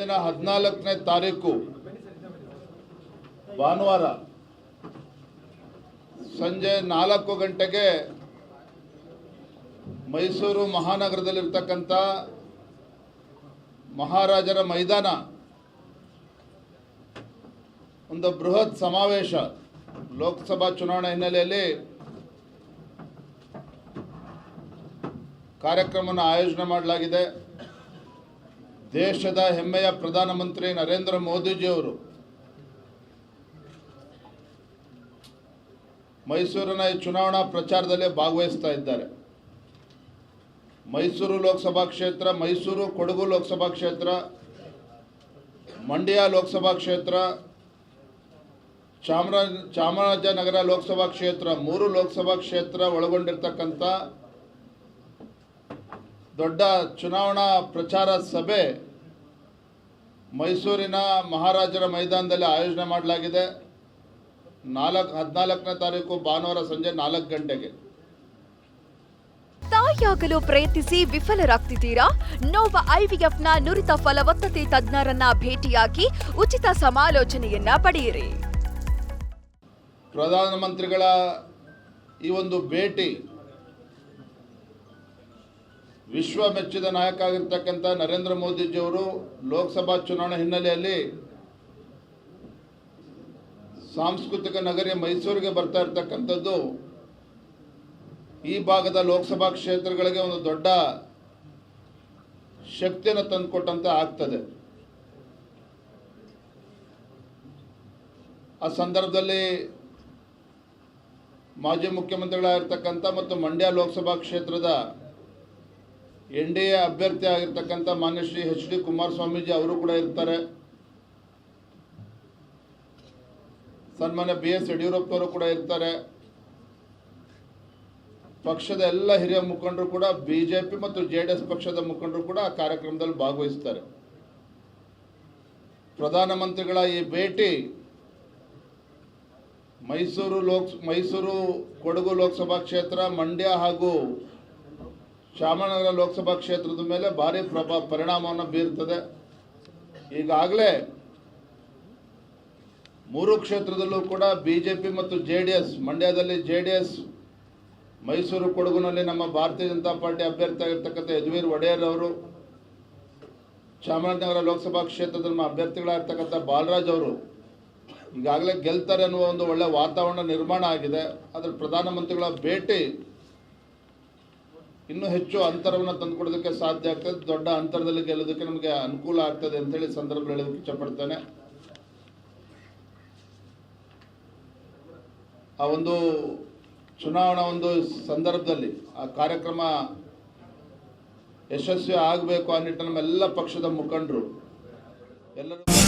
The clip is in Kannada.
ಮುಂದಿನ ಹದಿನಾಲ್ಕನೇ ತಾರೀಕು ಭಾನುವಾರ ಸಂಜೆ ನಾಲ್ಕು ಗಂಟೆಗೆ ಮೈಸೂರು ಮಹಾನಗರದಲ್ಲಿರ್ತಕ್ಕಂಥ ಮಹಾರಾಜರ ಮೈದಾನ, ಒಂದು ಬೃಹತ್ ಸಮಾವೇಶ ಲೋಕಸಭಾ ಚುನಾವಣೆ ಹಿನ್ನೆಲೆಯಲ್ಲಿ ಕಾರ್ಯಕ್ರಮವನ್ನು ಆಯೋಜನೆ ಮಾಡಲಾಗಿದೆ. ದೇಶದ ಹೆಮ್ಮೆಯ ಪ್ರಧಾನಮಂತ್ರಿ ನರೇಂದ್ರ ಮೋದಿಜಿಯವರು ಮೈಸೂರಿನ ಈ ಚುನಾವಣಾ ಪ್ರಚಾರದಲ್ಲಿ ಭಾಗವಹಿಸ್ತಾ ಇದ್ದಾರೆ. ಮೈಸೂರು ಲೋಕಸಭಾ ಕ್ಷೇತ್ರ, ಮೈಸೂರು ಕೊಡಗು ಲೋಕಸಭಾ ಕ್ಷೇತ್ರ, ಮಂಡ್ಯ ಲೋಕಸಭಾ ಕ್ಷೇತ್ರ, ಚಾಮರಾಜ, ಚಾಮರಾಜನಗರ ಲೋಕಸಭಾ ಕ್ಷೇತ್ರ, ಮೂರು ಲೋಕಸಭಾ ಕ್ಷೇತ್ರ ಒಳಗೊಂಡಿರ್ತಕ್ಕಂಥ ದೊಡ್ಡ ಚುನಾವಣಾ ಪ್ರಚಾರ ಸಭೆ ಮೈಸೂರಿನ ಮಹಾರಾಜರ ಮೈದಾನದಲ್ಲಿ ಆಯೋಜನೆ ಮಾಡಲಾಗಿದೆ. ನಾಲ್ಕು ಹದಿನಾಲ್ಕನೇ ತಾರೀಕು ಭಾನುವಾರ ಸಂಜೆ ನಾಲ್ಕು ಗಂಟೆಗೆ. ತಾಯಿಯಾಗಲು ಪ್ರಯತ್ನಿಸಿ ವಿಫಲರಾಗ್ತಿದ್ದೀರಾ? ನೋವ ಐವಿಎಫ್ನ ನುರಿತ ಫಲವತ್ತತೆ ತಜ್ಞರನ್ನ ಭೇಟಿಯಾಗಿ ಉಚಿತ ಸಮಾಲೋಚನೆಯನ್ನ ಪಡೆಯಿರಿ. ಪ್ರಧಾನಮಂತ್ರಿಗಳ ಈ ಒಂದು ಭೇಟಿ ವಿಶ್ವ ಮೆಚ್ಚಿದ ನಾಯಕ ಆಗಿರ್ತಕ್ಕಂಥ ನರೇಂದ್ರ ಮೋದಿಜಿಯವರು ಲೋಕಸಭಾ ಚುನಾವಣೆ ಹಿನ್ನೆಲೆಯಲ್ಲಿ ಸಾಂಸ್ಕೃತಿಕ ನಗರಿ ಮೈಸೂರಿಗೆ ಬರ್ತಾ ಇರ್ತಕ್ಕಂಥದ್ದು ಈ ಭಾಗದ ಲೋಕಸಭಾ ಕ್ಷೇತ್ರಗಳಿಗೆ ಒಂದು ದೊಡ್ಡ ಶಕ್ತಿಯನ್ನು ತಂದುಕೊಟ್ಟಂತೆ ಆಗ್ತದೆ. ಆ ಸಂದರ್ಭದಲ್ಲಿ ಮಾಜಿ ಮುಖ್ಯಮಂತ್ರಿಗಳಾಗಿರ್ತಕ್ಕಂಥ ಮತ್ತು ಮಂಡ್ಯ ಲೋಕಸಭಾ ಕ್ಷೇತ್ರದ ಎನ್ ಡಿ ಎ ಅಭ್ಯರ್ಥಿ ಆಗಿರ್ತಕ್ಕಂಥ ಮಾನ್ಯ ಶ್ರೀ ಎಚ್ ಡಿ ಕುಮಾರಸ್ವಾಮೀಜಿ ಅವರು ಕೂಡ ಇರ್ತಾರೆ. ಸನ್ಮಾನ್ಯ ಬಿ ಎಸ್ ಯಡಿಯೂರಪ್ಪನವರು ಕೂಡ ಇರ್ತಾರೆ. ಪಕ್ಷದ ಎಲ್ಲ ಹಿರಿಯ ಮುಖಂಡರು ಕೂಡ ಬಿಜೆಪಿ ಮತ್ತು ಜೆ ಎಸ್ ಪಕ್ಷದ ಮುಖಂಡರು ಕೂಡ ಆ ಕಾರ್ಯಕ್ರಮದಲ್ಲಿ ಭಾಗವಹಿಸ್ತಾರೆ. ಪ್ರಧಾನಮಂತ್ರಿಗಳ ಈ ಭೇಟಿ ಮೈಸೂರು ಲೋಕ್ ಮೈಸೂರು ಕೊಡಗು ಲೋಕಸಭಾ ಕ್ಷೇತ್ರ, ಮಂಡ್ಯ ಹಾಗೂ ಚಾಮರಾಜನಗರ ಲೋಕಸಭಾ ಕ್ಷೇತ್ರದ ಮೇಲೆ ಭಾರಿ ಪ್ರಭಾವ ಪರಿಣಾಮವನ್ನು ಬೀರ್ತದೆ. ಈಗಾಗಲೇ ಮೂರು ಕ್ಷೇತ್ರದಲ್ಲೂ ಕೂಡ ಬಿ ಜೆ ಪಿ ಮತ್ತು ಜೆ ಡಿ ಎಸ್ ಮಂಡ್ಯದಲ್ಲಿ ಜೆ ಡಿ ಎಸ್ ಮೈಸೂರು, ಕೊಡಗುನಲ್ಲಿ ನಮ್ಮ ಭಾರತೀಯ ಜನತಾ ಪಾರ್ಟಿ ಅಭ್ಯರ್ಥಿ ಆಗಿರ್ತಕ್ಕಂಥ ಯದುವೀರ್ ಒಡೆಯರ್ ಅವರು, ಚಾಮರಾಜನಗರ ಲೋಕಸಭಾ ಕ್ಷೇತ್ರದ ನಮ್ಮ ಅಭ್ಯರ್ಥಿಗಳಾಗಿರ್ತಕ್ಕಂಥ ಬಾಲರಾಜ್ ಅವರು ಈಗಾಗಲೇ ಗೆಲ್ತಾರೆ ಅನ್ನುವ ಒಂದು ಒಳ್ಳೆ ವಾತಾವರಣ ನಿರ್ಮಾಣ ಆಗಿದೆ. ಆದರೆ ಪ್ರಧಾನಮಂತ್ರಿಗಳ ಭೇಟಿ ಇನ್ನೂ ಹೆಚ್ಚು ಅಂತರವನ್ನು ತಂದುಕೊಡೋದಕ್ಕೆ ಸಾಧ್ಯ ಆಗ್ತದೆ. ದೊಡ್ಡ ಅಂತರದಲ್ಲಿ ಗೆಲ್ಲೋದಕ್ಕೆ ನಮಗೆ ಅನುಕೂಲ ಆಗ್ತದೆ ಅಂತೇಳಿ ಸಂದರ್ಭ ಹೇಳೋದಕ್ಕೆ ಇಷ್ಟಪಡ್ತೇನೆ. ಆ ಒಂದು ಚುನಾವಣಾ ಒಂದು ಸಂದರ್ಭದಲ್ಲಿ ಆ ಕಾರ್ಯಕ್ರಮ ಯಶಸ್ವಿ ಆಗಬೇಕು ಆ ನಿಟ್ಟಿನಲ್ಲಿ ನಮ್ಮೆಲ್ಲ ಪಕ್ಷದ ಮುಖಂಡರು ಎಲ್ಲರೂ